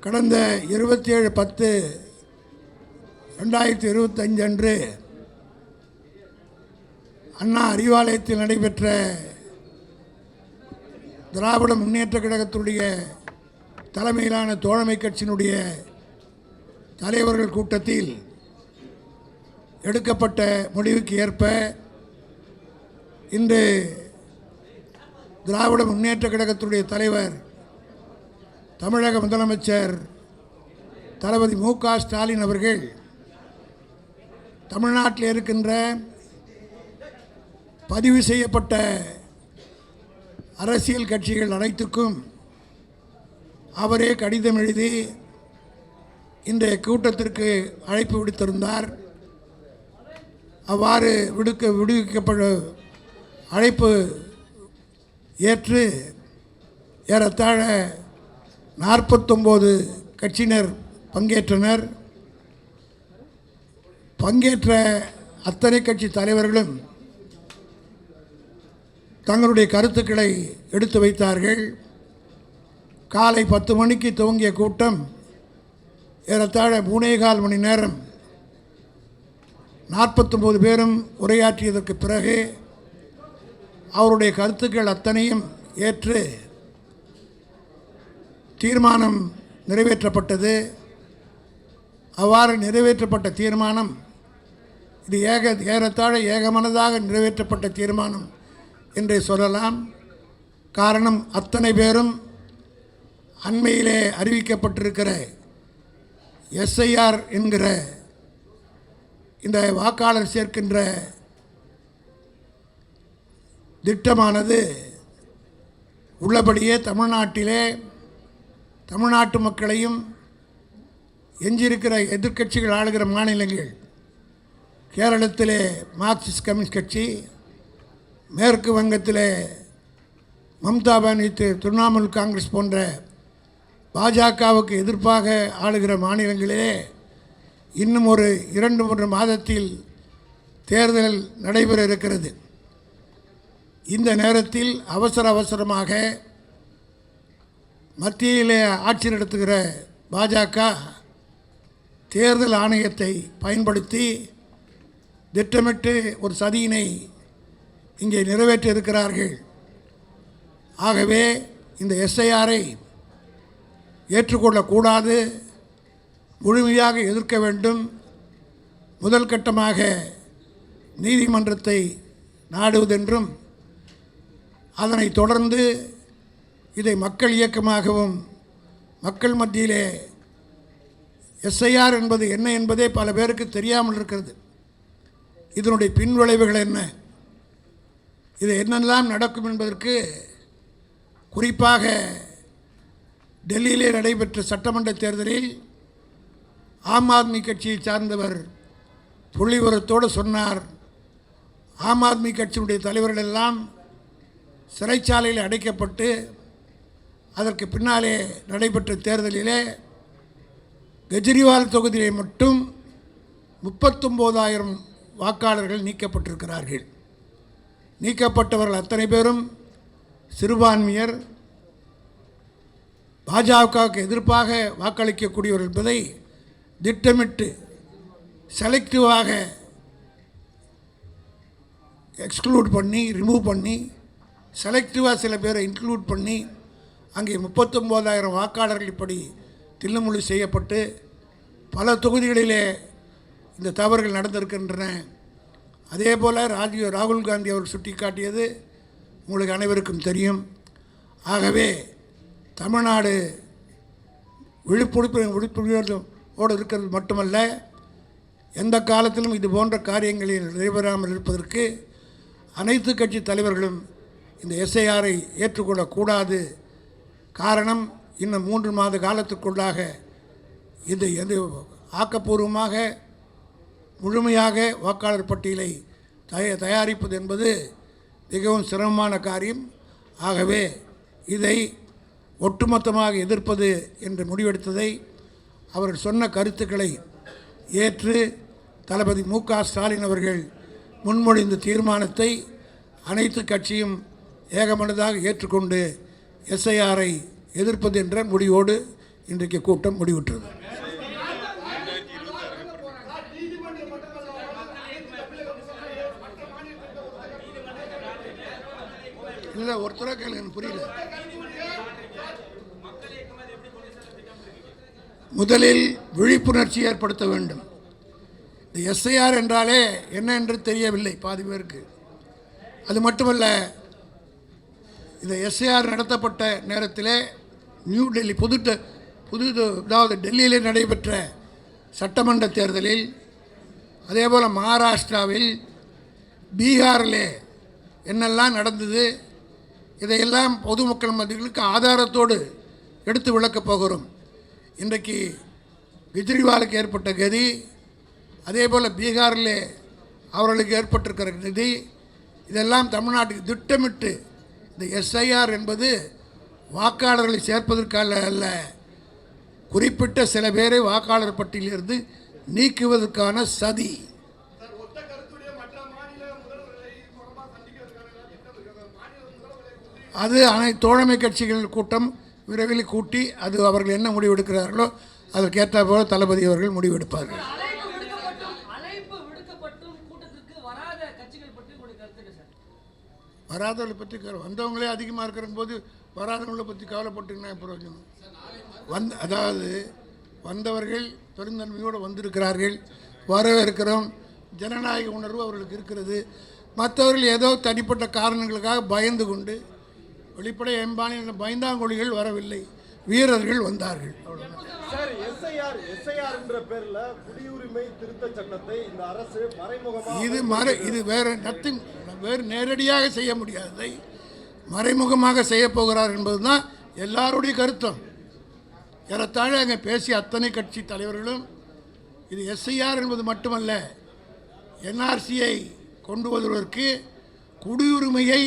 கடந்த இருபத்தி ஏழு பத்து ரெண்டாயிரத்தி இருபத்தஞ்சு அன்று அண்ணா அறிவாலயத்தில் நடைபெற்ற திராவிட முன்னேற்ற கழகத்துடைய தலைமையிலான தோழமை கட்சியினுடைய தலைவர்கள் கூட்டத்தில் எடுக்கப்பட்ட முடிவுக்கு ஏற்ப இன்று திராவிட முன்னேற்ற கழகத்துடைய தலைவர் தமிழக முதலமைச்சர் தளபதி மு க ஸ்டாலின் அவர்கள் தமிழ்நாட்டில் இருக்கின்ற பதிவு செய்யப்பட்ட அரசியல் கட்சிகள் அனைத்துக்கும் அவரே கடிதம் எழுதி இன்றைய கூட்டத்திற்கு அழைப்பு விடுத்திருந்தார். அவ்வாறு விடுக்க விடுவிக்கப்பட அழைப்பு ஏற்று ஏறத்தாழ நாற்பத்தொம்போது கட்சியினர் பங்கேற்றனர். பங்கேற்ற அத்தனை கட்சி தலைவர்களும் தங்களுடைய கருத்துக்களை எடுத்து வைத்தார்கள். காலை பத்து மணிக்கு துவங்கிய கூட்டம் ஏறத்தாழ மூணே கால் மணி நேரம் நாற்பத்தொம்போது பேரும் உரையாற்றியதற்கு பிறகு அவருடைய கருத்துக்கள் அத்தனையும் ஏற்று தீர்மானம் நிறைவேற்றப்பட்டது. அவ்வாறு நிறைவேற்றப்பட்ட தீர்மானம் இது ஏக ஏறத்தாழ ஏகமனதாக நிறைவேற்றப்பட்ட தீர்மானம் என்று சொல்லலாம். காரணம் அத்தனை பேரும் அண்மையிலே அறிவிக்கப்பட்டிருக்கிற எஸ்ஐஆர் என்கிற இந்த வாக்காளர் சேர்க்கின்ற திட்டமானது உள்ளபடியே தமிழ்நாட்டிலே தமிழ்நாட்டு மக்களையும் எஞ்சியிருக்கிற எதிர்க்கட்சிகள் ஆளுகிற மாநிலங்கள் கேரளத்திலே மார்க்சிஸ்ட் கம்யூனிஸ்ட் கட்சி மேற்கு வங்கத்திலே மம்தா பானர்ஜி திரிணாமுல் காங்கிரஸ் போன்ற பாஜகவுக்கு எதிர்ப்பாக ஆளுகிற மாநிலங்களிலே இன்னும் ஒரு இரண்டு மூன்று மாதத்தில் தேர்தல் நடைபெற இருக்கிறது. இந்த நேரத்தில் அவசர அவசரமாக மத்தியில் ஆட்சி நடத்துகிற பாஜக தேர்தல் ஆணையத்தை பயன்படுத்தி திட்டமிட்டு ஒரு சதியினை இங்கே நிறைவேற்றி இருக்கிறார்கள் ஆகவே இந்த எஸ்ஐஆரை ஏற்றுக்கொள்ளக்கூடாது. முழுமையாக எதிர்க்க வேண்டும். முதல் கட்டமாக நீதிமன்றத்தை நாடுவதென்றும் அதனை தொடர்ந்து இதை மக்கள் இயக்கமாகவும் மக்கள் மத்தியிலே எஸ்ஐஆர் என்பது என்ன என்பதே பல பேருக்கு தெரியாமல் இருக்கிறது. இதனுடைய பின்விளைவுகள் என்ன? இது என்னெல்லாம் நடக்கும் என்பதற்கு குறிப்பாக டெல்லியிலே நடைபெற்ற சட்டமன்ற தேர்தலில் ஆம் ஆத்மி கட்சியை சார்ந்தவர் புள்ளிவரத்தோடு சொன்னார். ஆம் ஆத்மி கட்சியினுடைய தலைவர்கள் எல்லாம் சிறைச்சாலையில் அடைக்கப்பட்டு அதற்கு பின்னாலே நடைபெற்ற தேர்தலிலே கெஜ்ரிவால் தொகுதியிலே மட்டும் முப்பத்தொம்போதாயிரம் வாக்காளர்கள் நீக்கப்பட்டிருக்கிறார்கள். நீக்கப்பட்டவர்கள் அத்தனை பேரும் சிறுபான்மையர். பாஜகவுக்கு எதிர்ப்பாக வாக்களிக்கக்கூடியவர் என்பதை திட்டமிட்டு செலக்டிவாக எக்ஸ்க்ளூட் பண்ணி ரிமூவ் பண்ணி செலக்டிவாக சில பேரை இன்க்ளூட் பண்ணி அங்கே முப்பத்தொம்போதாயிரம் வாக்காளர்கள் இப்படி தில்லுமுழு செய்யப்பட்டு பல தொகுதிகளிலே இந்த தவறுகள் நடந்திருக்கின்றன. அதே போல் ராஜீவ் ராகுல் காந்தி அவர் சுட்டிக்காட்டியது உங்களுக்கு அனைவருக்கும் தெரியும். ஆகவே தமிழ்நாடு விழிப்புணர்வு விழிப்புணர்வோடு இருக்கிறது மட்டுமல்ல எந்த காலத்திலும் இது போன்ற காரியங்களில் நடைபெறாமல் இருப்பதற்கு அனைத்து கட்சி தலைவர்களும் இந்த எஸ்ஐஆரை ஏற்றுக்கொள்ளக்கூடாது காரணம் இன்னும் மூன்று மாத காலத்துக்குள்ளாக இது எது ஆக்கப்பூர்வமாக முழுமையாக வாக்காளர் பட்டியலை தய தயாரிப்பது என்பது மிகவும் சிரமமான காரியம். ஆகவே இதை ஒட்டுமொத்தமாக எதிர்ப்பது என்று முடிவெடுத்ததை அவர் சொன்ன கருத்துக்களை ஏற்று தளபதி மு. க. ஸ்டாலின் அவர்கள் முன்மொழிந்த தீர்மானத்தை அனைத்து கட்சியும் ஏகமனதாக ஏற்றுக்கொண்டு எஸ்ஐஆரை எதிர்ப்பது என்ற முடிவோடு இன்றைக்கு கூட்டம் முடிவுற்றது. இல்லை ஒருத்தராக கேளுங்க எனக்கு புரியல. முதலில் விழிப்புணர்ச்சி ஏற்படுத்த வேண்டும். இந்த எஸ்ஐஆர் என்றாலே என்ன என்று தெரியவில்லை பாதி பேருக்கு. அது மட்டுமல்ல இந்த எஸ்ஏஆர் நடத்தப்பட்ட நேரத்தில் நியூ டெல்லி புது புது அதாவது டெல்லியிலே நடைபெற்ற சட்டமன்ற தேர்தலில் அதேபோல் மகாராஷ்டிராவில் பீகாரில் என்னெல்லாம் நடந்தது இதையெல்லாம் பொதுமக்கள் மத்திகளுக்கு ஆதாரத்தோடு எடுத்து விளக்கப் போகிறோம். இன்றைக்கு கெஜ்ரிவாலுக்கு ஏற்பட்ட கதி அதே போல் பீகாரிலே அவர்களுக்கு ஏற்பட்டிருக்கிற நிதி இதெல்லாம் தமிழ்நாட்டுக்கு திட்டமிட்டு இந்த எஸ்ஐஆர் என்பது வாக்காளர்களை சேர்ப்பதற்காக அல்ல. குறிப்பிட்ட சில பேரை வாக்காளர் பட்டியலிருந்து நீக்குவதற்கான சதி. அது அனை தோழமை கட்சிகள் கூட்டம் விரைவில் கூட்டி அது அவர்கள் என்ன முடிவெடுக்கிறார்களோ அதற்கேற்ற போல தளபதி அவர்கள் முடிவெடுப்பார்கள் அழைப்பு விடுக்கப்பட்டும் அழைப்பு விடுக்கப்பட்டும் கூட்டத்திற்கு வராத கட்சிகள் பற்றி உங்களுக்கு கருத்துக்கு சார் வராதவர்களை பற்றி கவலை- வந்தவங்களே அதிகமாக இருக்கிற போது வராதவங்களை பற்றி கவலைப்பட்டுங்கன்னா பிரயோஜனம். வந் அதாவது வந்தவர்கள் பெருந்தன்மையோடு வந்திருக்கிறார்கள். வரவேற்கிறோம். ஜனநாயக உணர்வு அவர்களுக்கு இருக்கிறது. மற்றவர்கள் ஏதோ தனிப்பட்ட காரணங்களுக்காக பயந்து கொண்டு வெளிப்படை எம்பானியில் பயந்தாங்கொழிகள் வரவில்லை. வீரர்கள் வந்தார்கள். அவ்வளவுதான். குடியுரிமை திருத்த சட்டத்தை இந்த அரசு மறைமுகமா இது மறை இது வேறு நத்திங் வேறு நேரடியாக செய்ய முடியாததை மறைமுகமாக செய்ய போகிறார் என்பதுதான் எல்லாருடைய கருத்தும். ஏறத்தாழ அங்கே பேசிய அத்தனை கட்சி தலைவர்களும் இது எஸ்ஐஆர் என்பது மட்டுமல்ல என்ஆர்சியை கொண்டு வருவதற்கு குடியுரிமையை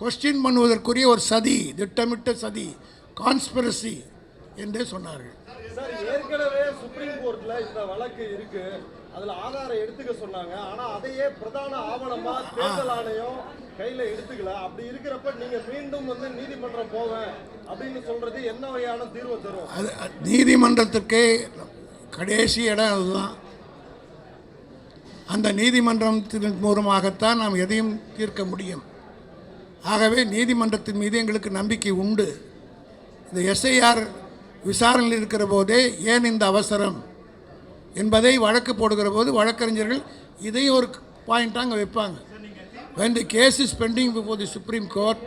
கொஸ்டின் பண்ணுவதற்குரிய ஒரு சதி திட்டமிட்ட சதி கான்ஸ்பிரசி என்றே சொன்னார்கள். சுப்ரீம் கோர்ட்ல இந்த வழக்கு இருக்கு. அதுல ஆதாரம் எடுத்துக்க சொன்னாங்க. ஆனா அதையே பிரதான ஆவணமா தேர்தல் ஆணையம் கையில எடுத்துக்கல. அப்படி இருக்கிறப்ப நீங்க மீண்டும் வந்து நீதிமன்றம் போவேன் அப்படின்னு சொல்றது என்ன வகையான தீர்வு தரும்? அது நீதிமன்றத்திற்கே கடைசி இடம் அதுதான். அந்த நீதிமன்றத்தின் மூலமாகத்தான் நாம் எதையும் தீர்க்க முடியும். ஆகவே நீதிமன்றத்தின் மீது எங்களுக்கு நம்பிக்கை உண்டு. இந்த எஸ்ஐஆர் விசாரணையில் இருக்கிற போதே ஏன் இந்த அவசரம் என்பதை வழக்கு போடுகிற போது வழக்கறிஞர்கள் இதையும் ஒரு பாயிண்ட்டாக அங்கே வைப்பாங்க when the case is pending before the Supreme Court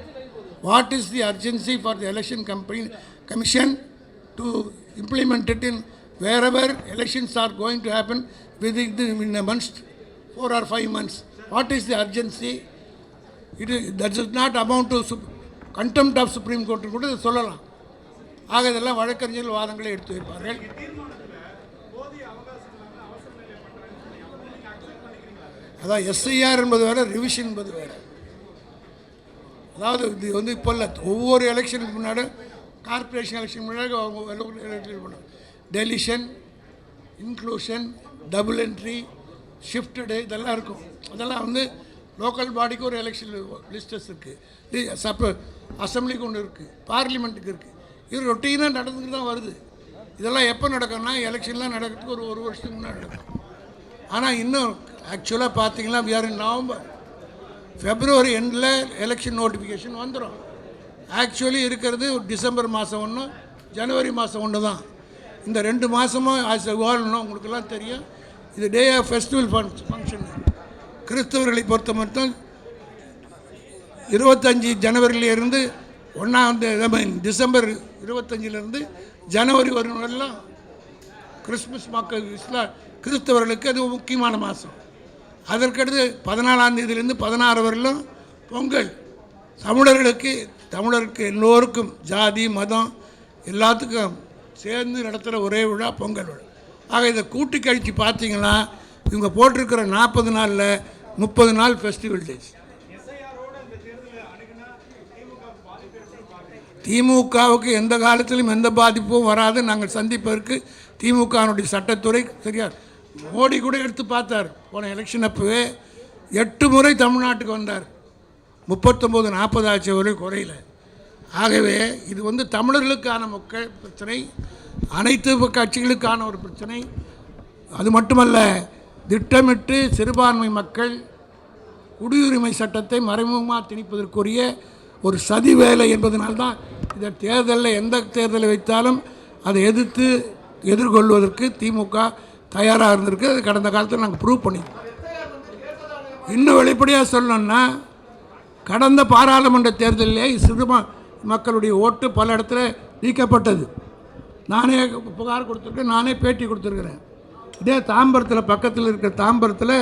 what is the urgency for the election company commission to implement it in wherever elections are going to happen within a months four or five months what is the urgency it that is not amount to sub contempt of supreme கோர்ட்டுன்னு கூட சொல்லலாம் ஆக இதெல்லாம் வழக்கறிஞர்கள் வாதங்களை எடுத்து வைப்பார்கள். அதான் எஸ்ஐஆர் என்பது வேறு ரிவிஷன் என்பது வேறு. அதாவது இது வந்து இப்போ இல்லை ஒவ்வொரு எலெக்ஷனுக்கு முன்னாடி கார்ப்பரேஷன் எலெக்ஷன் முன்னாடி அவங்க எலெக்ஷன் பண்ணுவாங்க deletion inclusion double entry shifted இதெல்லாம் இருக்கும். அதெல்லாம் வந்து லோக்கல் பாடிக்கு ஒரு எலெக்ஷன் லிஸ்டஸ் இருக்குது சப்ப அசம்பிளிக்கு ஒன்று இருக்குது பார்லிமெண்ட்டுக்கு இருக்குது இது ரொட்டீனாக நடந்துட்டு தான் வருது. இதெல்லாம் எப்போ நடக்கும்னா எலெக்ஷன்லாம் நடக்கிறதுக்கு ஒரு ஒரு வருஷத்துக்கு முன்னாடி நடக்கும். ஆனால் இன்னும் ஆக்சுவலாக பார்த்தீங்கன்னா வேறு நவம்பர் ஃபெப்ரவரி எண்டில் எலெக்ஷன் நோட்டிஃபிகேஷன் வந்துடும் ஆக்சுவலி இருக்கிறது டிசம்பர் மாதம் ஒன்று ஜனவரி மாதம் ஒன்று தான். இந்த ரெண்டு மாதமும் ஆஸ் வாழணும் உங்களுக்கெல்லாம் தெரியும். இது டே ஆஃப் ஃபெஸ்டிவல் ஃபங்க்ஷன் கிறிஸ்தவர்களை பொறுத்த மட்டும் இருபத்தஞ்சி ஜனவரியிலிருந்து ஒன்றாம் டிசம்பர் இருபத்தஞ்சிலேருந்து ஜனவரி வரும் வரலாம் கிறிஸ்மஸ் மக்கள் இஸ்லா கிறிஸ்தவர்களுக்கு அது முக்கியமான மாதம். அதற்கடுத்து பதினாலாம் தேதியிலேருந்து பதினாறு வரலும் பொங்கல். தமிழர்களுக்கு தமிழருக்கு எல்லோருக்கும் ஜாதி மதம் எல்லாத்துக்கும் சேர்ந்து நடத்துகிற ஒரே விழா பொங்கல் விழா. ஆக இதை கூட்டி கழித்து பார்த்தீங்கன்னா இவங்க போட்டிருக்கிற நாற்பது நாளில் முப்பது நாள் ஃபெஸ்டிவல் டேஸ் திமுகவுக்கு எந்த காலத்திலும் எந்த பாதிப்பும் வராது. நாங்கள் சந்திப்பதற்கு திமுகவினுடைய சட்டத்துறை சரியா? மோடி கூட எடுத்து பார்த்தார். போன எலெக்ஷன் அப்போவே எட்டு முறை தமிழ்நாட்டுக்கு வந்தார். முப்பத்தொம்போது நாற்பது ஆட்சி வரை குறையில. ஆகவே இது வந்து தமிழர்களுக்கான மக்கள் பிரச்சனை அனைத்து கட்சிகளுக்கான ஒரு பிரச்சனை. அது மட்டுமல்ல திட்டமிட்டு சிறுபான்மை மக்கள் குடியுரிமை சட்டத்தை மறைமுகமாக திணிப்பதற்குரிய ஒரு சதி வேலை என்பதனால்தான் இந்த தேர்தலில் எந்த தேர்தலை வைத்தாலும் அதை எதிர்த்து எதிர்கொள்வதற்கு திமுக தயாராக இருந்திருக்கு. அது கடந்த காலத்தில் நாங்கள் ப்ரூவ் பண்ணியிருக்கோம். இன்னும் வெளிப்படையாக சொல்லணும்னா கடந்த பாராளுமன்ற தேர்தலிலே சிறுமா மக்களுடைய ஓட்டு பல இடத்துல நீக்கப்பட்டது. நானே புகார் கொடுத்துருக்கேன் நானே பேட்டி கொடுத்துருக்குறேன். இதே தாம்பரத்தில் பக்கத்தில் இருக்கிற தாம்பரத்தில்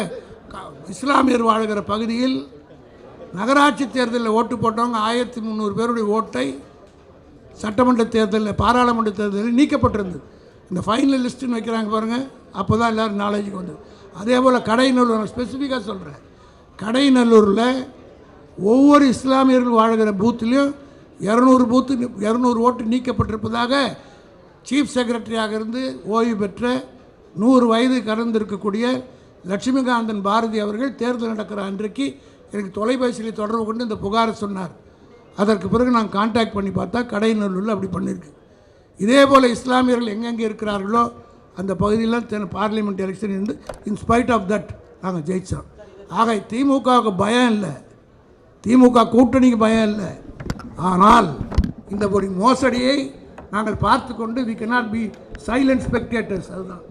இஸ்லாமியர் வாழ்கிற பகுதியில் நகராட்சி தேர்தலில் ஓட்டு போட்டவங்க ஆயிரத்தி முந்நூறு பேருடைய ஓட்டை சட்டமன்ற தேர்தலில் பாராளுமன்ற தேர்தலில் நீக்கப்பட்டிருந்தது. இந்த ஃபைனல் லிஸ்ட்டுன்னு வைக்கிறாங்க பாருங்கள் அப்போ தான் எல்லோரும் நாலேஜுக்கு வந்தது. அதே போல் கடைநல்லூர் ஸ்பெசிஃபிக்காக சொல்கிறேன் கடைநல்லூரில் ஒவ்வொரு இஸ்லாமியர்கள் வாழ்கிற பூத்துலேயும் இரநூறு பூத்து இரநூறு ஓட்டு நீக்கப்பட்டிருப்பதாக சீஃப் செக்ரட்டரியாக இருந்து ஓய்வு பெற்ற நூறு வயது கடந்திருக்கக்கூடிய லட்சுமிகாந்தன் பாரதி அவர்கள் தேர்தல் நடக்கிற அன்றைக்கு எனக்கு தொலைபேசியில் தொடர்பு கொண்டு இந்த புகாரை சொன்னார். அதற்கு பிறகு நான் காண்டாக்ட் பண்ணி பார்த்தா கடைநல்லூரில் அப்படி பண்ணியிருக்கு இதே போல் இஸ்லாமியர்கள் எங்கெங்கே இருக்கிறார்களோ அந்த பகுதியில் தென் பார்லிமெண்ட் எலெக்ஷன் இருந்து இன்ஸ்பைட் ஆஃப் தட் நாங்கள் ஜெயித்தோம் ஆக திமுகவுக்கு பயம் இல்லை. திமுக கூட்டணிக்கு பயம் இல்லை. ஆனால் இந்த ஒரு மோசடியை நாங்கள் பார்த்து கொண்டு we cannot be silent spectators அதுதான்.